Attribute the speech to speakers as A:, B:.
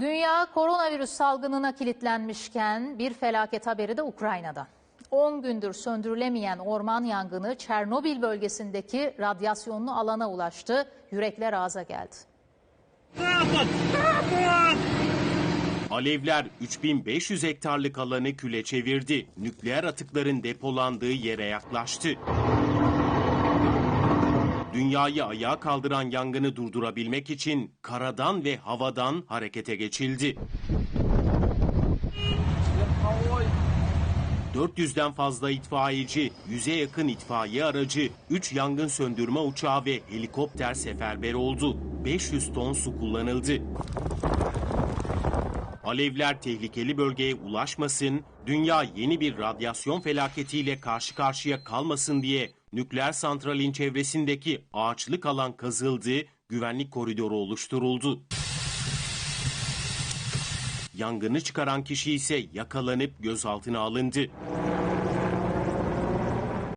A: Dünya koronavirüs salgınına kilitlenmişken bir felaket haberi de Ukrayna'dan. 10 gündür söndürülemeyen orman yangını Çernobil bölgesindeki radyasyonlu alana ulaştı. Yürekler ağza geldi.
B: Alevler 3500 hektarlık alanı küle çevirdi. Nükleer atıkların depolandığı yere yaklaştı. Dünyayı ayağa kaldıran yangını durdurabilmek için karadan ve havadan harekete geçildi. 400'den fazla itfaiyeci, 100'e yakın itfaiye aracı, 3 yangın söndürme uçağı ve helikopter seferber oldu. 500 ton su kullanıldı. Alevler tehlikeli bölgeye ulaşmasın, dünya yeni bir radyasyon felaketiyle karşı karşıya kalmasın diye nükleer santralin çevresindeki ağaçlık alan kazıldı, güvenlik koridoru oluşturuldu. Yangını çıkaran kişi ise yakalanıp gözaltına alındı.